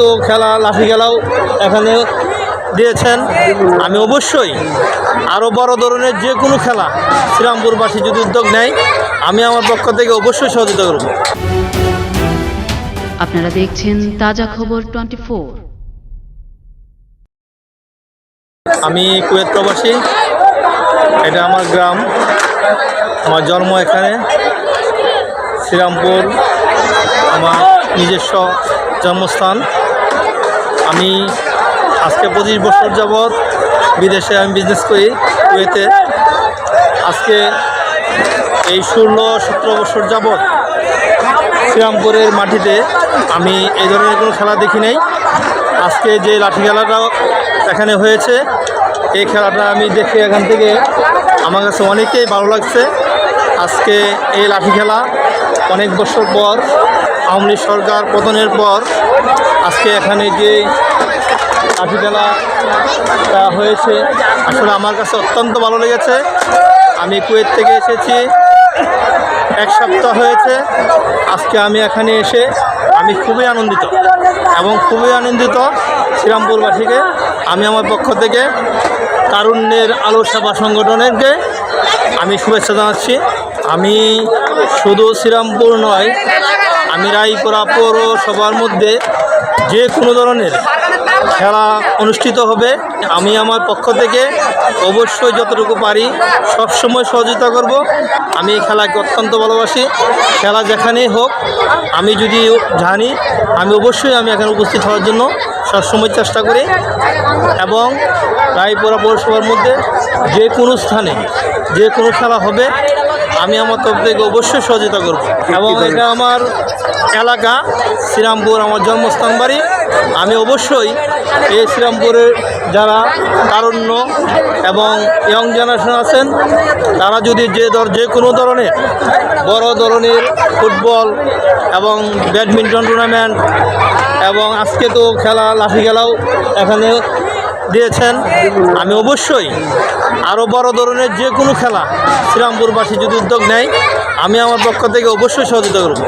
তো খেলা লাঠি খেলাও এখানে দিয়েছেন। আমি অবশ্যই আরও বড় ধরনের যে কোনো খেলা শ্রীরামপুরবাসী যদি উদ্যোগ নেয় আমি আমার পক্ষ থেকে অবশ্যই সহযোগিতা করব। আপনারা দেখছেন তাজা খবর টোয়েন্টি আমি কুয়েত প্রবাসী এটা আমার গ্রাম আমার জন্ম এখানে। শ্রীরামপুর আমার নিজস্ব জন্মস্থান। আমি আজকে পঁচিশ বছর যাবৎ বিদেশে আমি বিজনেস করি কুয়েতে। আজকে এই ষোলো, সতেরো বছর যাবৎ শ্রীরামপুরের মাটিতে আমি এই ধরনের কোনো খেলা দেখি নাই। আজকে যে লাঠি খেলাটা এখানে হয়েছে, এই খেলাটা আমি দেখে এখান থেকে আমার কাছে অনেকেই ভালো লাগছে। আজকে এই লাঠি খেলা অনেক বছর পর আওয়ামী লীগ সরকার পতনের পর আজকে এখানে যে লাঠি খেলাটা হয়েছে, আসলে আমার কাছে অত্যন্ত ভালো লেগেছে। আমি কুয়েত থেকে এসেছি, এক সপ্তাহ হয়েছে। আজকে আমি এখানে এসে আমি খুবই আনন্দিত এবং খুবই আনন্দিত শ্রীরামপুরবাসীকে। আমি আমার পক্ষ থেকে তারুণ্যের আলো সেবা সংগঠনেরকে আমি শুভেচ্ছা জানাচ্ছি। আমি শুধু শ্রীরামপুর নয় আমি রায়পুরা পৌরসভার মধ্যে যে কোনো ধরনের খেলা অনুষ্ঠিত হবে, আমি আমার পক্ষ থেকে অবশ্যই যতটুকু পারি সবসময় সহযোগিতা করব। আমি খেলাকে অত্যন্ত ভালোবাসি। খেলা যেখানেই হোক, আমি যদি জানি, আমি অবশ্যই আমি এখানে উপস্থিত হওয়ার জন্য সবসময় চেষ্টা করি এবং রায়পুরা পৌরসভার মধ্যে যে কোনো স্থানে যে কোনো খেলা হবে আমি আমার তরফ থেকে অবশ্যই সহযোগিতা করব। এবং এটা আমার এলাকা শ্রীরামপুর আমার জন্মস্থান বাড়ি। আমি অবশ্যই এই শ্রীরামপুরের যারা তারুণ্য এবং ইয়ং জেনারেশন আছেন তারা যদি যে ধর যে কোনো ধরনের বড় ধরনের ফুটবল এবং ব্যাডমিন্টন টুর্নামেন্ট এবং আজকে তো খেলা লাঠি খেলাও এখানে দিয়েছেন, আমি অবশ্যই আরও বড় ধরনের যে কোনো খেলা শ্রীরামপুরবাসী যদি উদ্যোগ নেয়, আমি আমার পক্ষ থেকে অবশ্যই সহযোগিতা করব।